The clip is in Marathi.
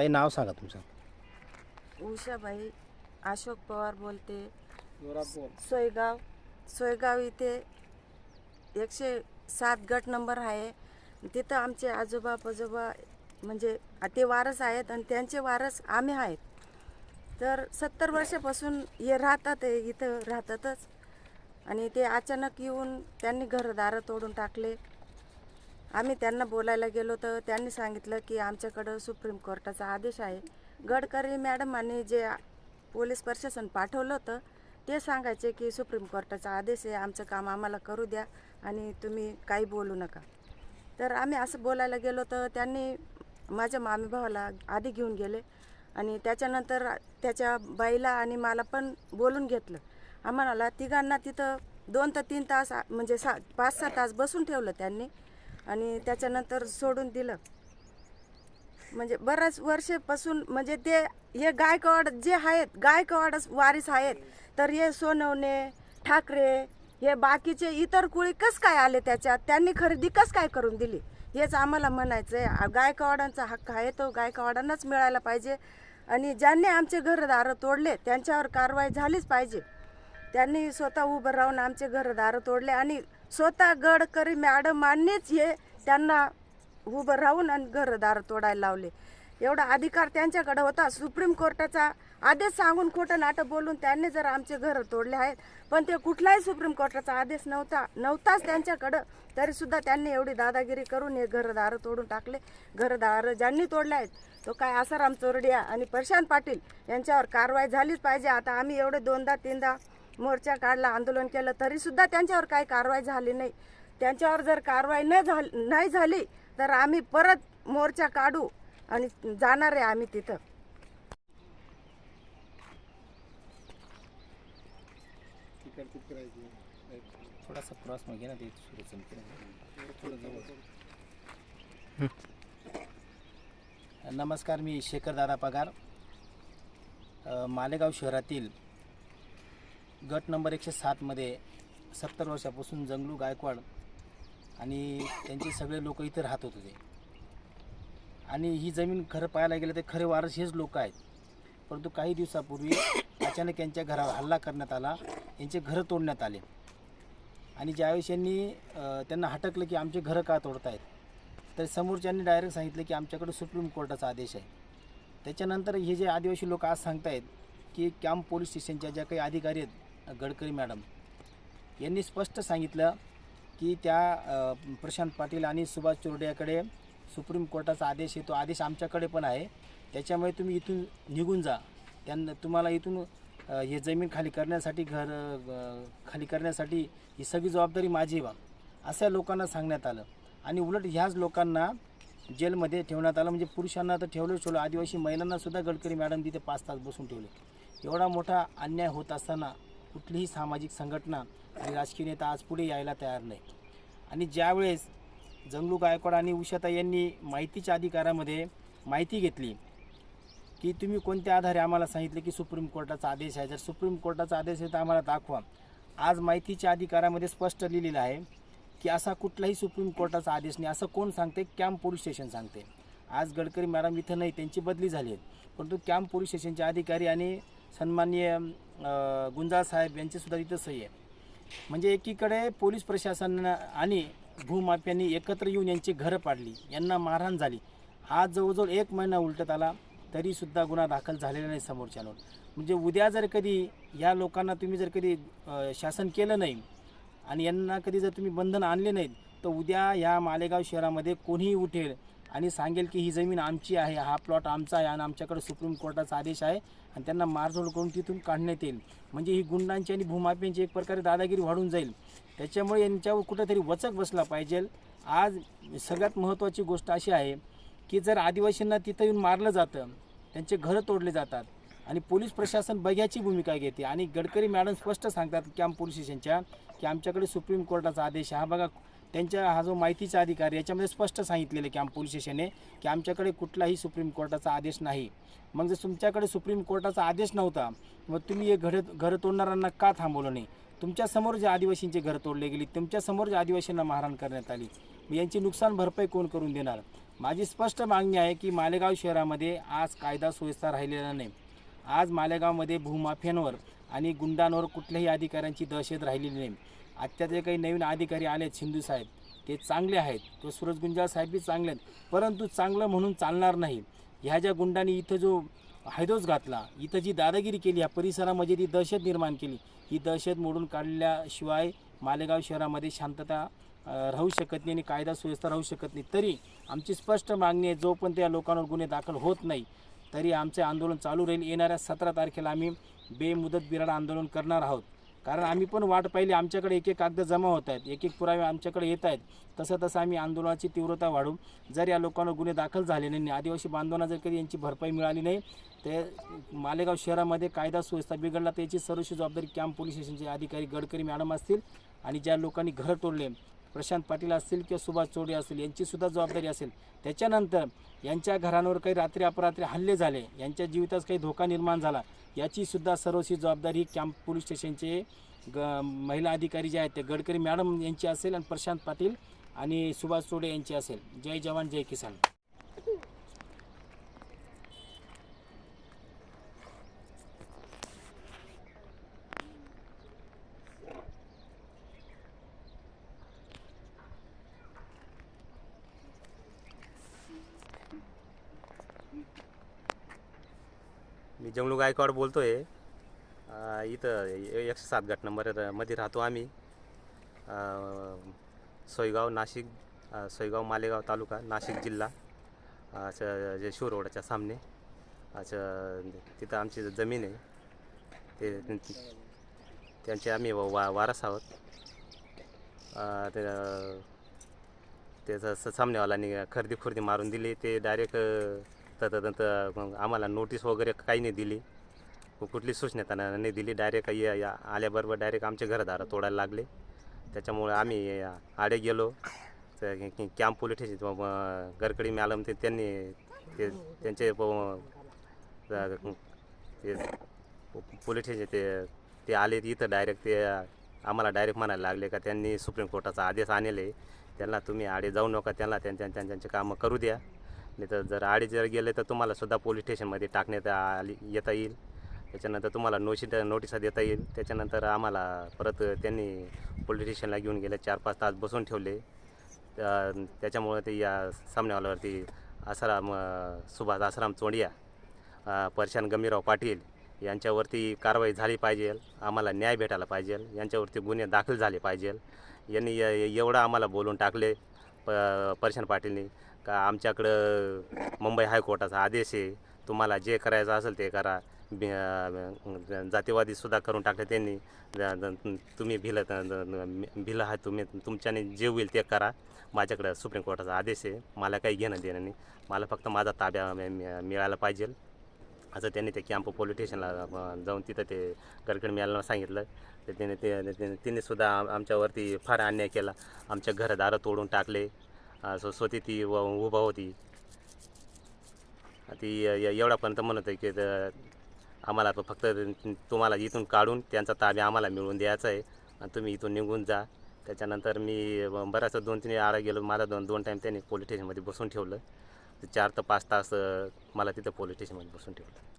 ताई नाव सांगा तुमचं. उषाबाई अशोक पवार बोलते. सोयगाव सोयगाव इथे एकशे सात गट नंबर आहे. तिथं आमचे आजोबा पजोबा म्हणजे ते वारस आहेत आणि त्यांचे वारस आम्ही आहेत. तर सत्तर वर्षापासून हे राहतात हे इथं राहतातच. आणि ते अचानक येऊन त्यांनी घरदारं तोडून टाकले. आम्ही त्यांना बोलायला गेलो तर त्यांनी सांगितलं की आमच्याकडं सुप्रीम कोर्टाचा आदेश आहे. गडकरी मॅडम आणि जे पोलीस प्रशासन पाठवलं होतं ते सांगायचे की सुप्रीम कोर्टाचा आदेश आहे आमचं काम आम्हाला करू द्या आणि तुम्ही काही बोलू नका. तर आम्ही असं बोलायला गेलो तर त्यांनी माझ्या मामी भावाला आधी घेऊन गेले आणि त्याच्यानंतर त्याच्या बाईला आणि मला पण बोलून घेतलं. आम्हाला तिघांना तिथं दोन ते तीन तास म्हणजे सा पाच सहा तास बसून ठेवलं त्यांनी. आणि त्याच्यानंतर सोडून दिलं. म्हणजे बऱ्याच वर्षापासून म्हणजे ते हे गायकवाड जे आहेत गायकवाडच वारीस आहेत तर हे सोनवणे ठाकरे हे बाकीचे इतर कुळी कस काय आले त्याच्यात? त्यांनी खरेदी कस काय करून दिली? हेच आम्हाला म्हणायचं आहे गायकवाडांचा हक्क आहे तो गायकवाडांनाच मिळायला पाहिजे. आणि ज्यांनी आमचे घरदारं तोडले त्यांच्यावर कारवाई झालीच पाहिजे. त्यांनी स्वतः उभं राहून आमचे घरदारं तोडले आणि स्वतः गडकरी मॅडमांनीच हे. त्यांना उभं राहून आणि घरदार तोडायला लावले. एवढा अधिकार त्यांच्याकडे होता. सुप्रीम कोर्टाचा आदेश सांगून खोटं नाटक बोलून त्यांनी जर आमचे घर तोडले आहेत. पण ते कुठलाही सुप्रीम कोर्टाचा आदेश नव्हता. नव्हताच त्यांच्याकडं. तरीसुद्धा त्यांनी एवढी दादागिरी करून हे घरदार तोडून टाकले. घरदार ज्यांनी तोडले आहेत तो काय आसाराम चोरडिया आणि प्रशांत पाटील यांच्यावर कारवाई झालीच पाहिजे. आता आम्ही एवढे दोनदा तीनदा मोर्चा काढला आंदोलन केलं तरी सुद्धा त्यांच्यावर काही कारवाई झाली नाही. त्यांच्यावर जर कारवाई न झाली नाही झाली तर आम्ही परत मोर्चा काढू आणि जाणार आहे आम्ही तिथं. थोडासा क्रॉस मग ना ते नमस्कार मी शेखर दादा पगार. मालेगाव शहरातील गट नंबर एकशे सातमध्ये सत्तर वर्षापासून जंगलू गायकवाड आणि त्यांचे सगळे लोक इथे राहत होते आणि ही जमीन खरं पाहायला गेलं तर खरे वारस हेच लोक आहेत. परंतु काही दिवसापूर्वी अचानक यांच्या घरावर हल्ला करण्यात आला यांचे घरं तोडण्यात आले. आणि ज्यावेळेस यांनी त्यांना हटकलं की आमचे घरं का तोडतायत तर समोरच्यांनी डायरेक्ट सांगितलं की आमच्याकडे सुप्रीम कोर्टाचा आदेश आहे. त्याच्यानंतर हे जे आदिवासी लोक आज सांगतायत की कॅम्प पोलीस स्टेशनच्या ज्या काही अधिकारी आहेत गडकरी मॅडम. यांनी स्पष्ट सांगितलं की त्या प्रशांत पाटील आणि सुभाष चोरड्याकडे सुप्रीम कोर्टाचा आदेश येतो. आदेश आमच्याकडे पण आहे. त्याच्यामुळे तुम्ही इथून निघून जा. त्यांना तुम्हाला इथून हे जमीन खाली करण्यासाठी घर खाली करण्यासाठी ही सगळी जबाबदारी माझी बा. अशा लोकांना सांगण्यात आलं. आणि उलट ह्याच लोकांना जेलमध्ये ठेवण्यात आलं. म्हणजे पुरुषांना तर ठेवलं ठेवलं आदिवासी महिलांनासुद्धा गडकरी मॅडम तिथे पाच तास बसून ठेवले. एवढा मोठा अन्याय होत असताना कुठलीही सामाजिक संघटना आणि राजकीय नेता आज पुढे यायला तयार नाही आणि ज्यावेळेस जंगलू गायकवाड आणि उषाता यांनी माहितीच्या अधिकारामध्ये माहिती घेतली की तुम्ही कोणत्या आधारे आम्हाला सांगितले की सुप्रीम कोर्टाचा आदेश आहे? जर सुप्रीम कोर्टाचा आदेश आहे तर आम्हाला दाखवा. आज माहितीच्या अधिकारामध्ये स्पष्ट लिहिलेलं आहे की असा कुठलाही सुप्रीम कोर्टाचा आदेश नाही. असं कोण सांगते? कॅम्प पोलीस स्टेशन सांगते. आज गडकरी मॅडम इथं नाही त्यांची बदली झाली आहे. परंतु कॅम्प पोलीस स्टेशनचे अधिकारी आणि सन्माननीय अं, गुंजाळ साहेब यांचीसुद्धा तिथं सही आहे. म्हणजे एकीकडे पोलीस प्रशासन आणि भूमाफियांनी एकत्र येऊन यांची घरं पाडली यांना मारहाण झाली. हा जवळजवळ एक महिना उलटत आला तरीसुद्धा गुन्हा दाखल झालेला नाही समोरच्यावर. म्हणजे उद्या जर कधी या लोकांना तुम्ही जर कधी शासन केलं नाही आणि यांना कधी जर तुम्ही बंधन आणले नाहीत तर उद्या या मालेगाव शहरामध्ये कोणीही उठेल आणि सांगेल की ही जमीन आमची आहे हा प्लॉट आमचा आहे आणि आमच्याकडे सुप्रीम कोर्टाचा आदेश आहे आणि त्यांना मारझोड करून तिथून काढण्यात येईल. म्हणजे ही गुंडांची आणि भूमाफियांची एक प्रकारे दादागिरी वाढून जाईल. त्याच्यामुळे यांच्यावर कुठंतरी वचक बसला पाहिजे. आज सगळ्यात महत्त्वाची गोष्ट अशी आहे की जर आदिवासींना तिथं येऊन मारलं जातं त्यांचे घरं तोडले जातात आणि पोलीस प्रशासन बघ्याची भूमिका घेते. आणि गडकरी मॅडम स्पष्ट सांगतात कॅम्प पोलीस स्टेशनच्या की आमच्याकडे सुप्रीम कोर्टाचा आदेश हा बघा त्यांच्या हा जो माहितीचा अधिकार याच्यामध्ये स्पष्ट सांगितलेलं आहे आम पोलीस स्टेशनने की आमच्याकडे कुठलाही सुप्रीम कोर्टाचा आदेश नाही. मग जर तुमच्याकडे सुप्रीम कोर्टाचा आदेश नव्हता मग तुम्ही हे घर घरं तोडणाऱ्यांना का थांबवलं नाही? तुमच्यासमोर जे आदिवासींचे घरं तोडले गेली तुमच्यासमोर जे आदिवासींना मारहाण करण्यात आली यांची नुकसान भरपाई कोण करून देणार? माझी स्पष्ट मागणी आहे की मालेगाव शहरामध्ये आज कायदा सुव्यवस्था राहिलेला नाही. आज मालेगावमध्ये भूमाफियांवर आणि गुंडांवर कुठल्याही अधिकाऱ्यांची दहशत राहिलेली नाही. आत्ता जे काही नवीन अधिकारी आलेत सिंधू साहेब. ते चांगले आहेत. किंवा सूरज गुंजाळ साहेब बी चांगले आहेत. परंतु चांगलं म्हणून चालणार नाही. ह्या ज्या गुंडांनी इथं जो हायदोस घातला इथं जी दादागिरी केली ह्या परिसरामध्ये जी दहशत निर्माण केली ही दहशत मोडून काढल्याशिवाय मालेगाव शहरामध्ये शांतता राहू शकत नाही आणि कायदा सुव्यवस्था राहू शकत नाही. तरी आमची स्पष्ट मागणी आहे जोपर्यंत या लोकांवर गुन्हे दाखल होत नाही तरी आमचे आंदोलन चालू राहील. येणाऱ्या सतरा तारखेला आम्ही बेमुदत बिराड आंदोलन करणार आहोत. कारण आम्ही पण वाट पाहिली आमच्याकडे एक एक कागद जमा होत आहेत एक एक पुरावे आमच्याकडे येत आहेत. तसं तसं आम्ही आंदोलनाची तीव्रता वाढू जर या लोकांना गुन्हे दाखल झाले नाही आदिवासी बांधवांना जर कधी यांची भरपाई मिळाली नाही ते मालेगाव शहरामध्ये कायदा सुव्यवस्था बिघडला तर याची जबाबदारी कॅम्प पोलीस स्टेशनचे अधिकारी गडकरी मॅडम असतील आणि ज्या लोकांनी घर तोडले प्रशांत पाटील असतील किंवा सुभाष चोडे असतील यांचीसुद्धा जबाबदारी असेल. त्याच्यानंतर यांच्या घरांवर काही रात्री अपरात्री हल्ले झाले यांच्या जीवितास काही धोका निर्माण झाला याचीसुद्धा सर्वस्वी जबाबदारी कॅम्प पोलीस स्टेशनचे ग महिला अधिकारी जे आहेत ते गडकरी मॅडम यांची असेल आणि प्रशांत पाटील आणि सुभाष चोडे यांची असेल. जय जवान जय किसान. मी गायकवाड बोलतो आहे इथं एकशे सात गट नंबरमध्ये राहतो आम्ही. सोयगाव नाशिक सोयगाव मालेगाव तालुका नाशिक जिल्हा. असं जे शिव सामने. असं तिथं आमची जमीन आहे ते त्यांचे आम्ही वा वारस आहोत. ते ते स- सामनेवाल्यांनी खरेदी खुर्दी मारून दिली. ते डायरेक्ट तर आम्हाला नोटीस वगैरे काही नाही दिली. कुठली सूचना त्यांना नाही दिली. डायरेक्ट या या आल्याबरोबर डायरेक्ट आमचे घरदारं तोडायला लागले. त्याच्यामुळे आम्ही आडे गेलो. तर कॅम्प पोलीस स्टेशन गरकडी गडकरी मॅडम ते त्यांनी ते त्यांचे प- ते पोलीस स्टेशन ते ते आले इथं डायरेक्ट ते आम्हाला डायरेक्ट म्हणायला लागले का त्यांनी सुप्रीम कोर्टाचा आदेश आणले. त्यांना तुम्ही आडे जाऊ नका. त्यांना त्यांच्या त्यांच्या- त्यांचे कामं करू द्या. नाही तर जर आडे जर गेले तर तुम्हाला सुद्धा पोलीस स्टेशनमध्ये टाकण्यात आली येता येईल. त्याच्यानंतर तुम्हाला नोशी नोटिसा देता येईल. त्याच्यानंतर आम्हाला परत त्यांनी पोलीस स्टेशनला घेऊन गेले चार पाच तास बसून ठेवले. त्या- त्याच्यामुळे ते या सामनेवाल्यावरती आसाराम सुभाष आसाराम चोंडिया परशान गंभीरराव पाटील यांच्यावरती कारवाई झाली पाहिजे. आम्हाला न्याय भेटायला पाहिजे. यांच्यावरती गुन्हे दाखल झाले पाहिजे. यांनी एवढं आम्हाला बोलून टाकले प परशान पाटीलनी. का आमच्याकडं मुंबई हायकोर्टाचा आदेश आहे. तुम्हाला जे करायचं असेल ते करा. बी- जातीवादी सुद्धा करून टाकले त्यांनी. तुम्ही भिलं भिलं हा तुम्ही. तुमच्याने जे होईल ते करा. माझ्याकडं सुप्रीम कोर्टाचा आदेश आहे. मला काही घेणं देणं नाही. मला फक्त माझा ताब्या मिळायला पाहिजे. असं त्यांनी ते कॅम्प पोलीस स्टेशनला जाऊन तिथं ते गडकड मिळायला सांगितलं. तर त्याने ते तिने सुद्धा आमच्यावरती फार अन्याय केला. आमच्या घरदारं तोडून टाकले. अं, स्वती ती व- उभा होती. ती एवढ्यापर्यंत म्हणत आहे की आम्हाला फक्त तुम्हाला इथून काढून त्यांचा ताब्या आम्हाला मिळवून द्यायचा आहे आणि तुम्ही इथून निघून जा. त्याच्यानंतर मी बऱ्याच दोन तीन आळा गेलो. मला दोन दोन टाईम त्यांनी पोलीस स्टेशनमध्ये बसून ठेवलं. चार ते पाच तास मला तिथं पोलीस स्टेशनमध्ये बसून ठेवलं.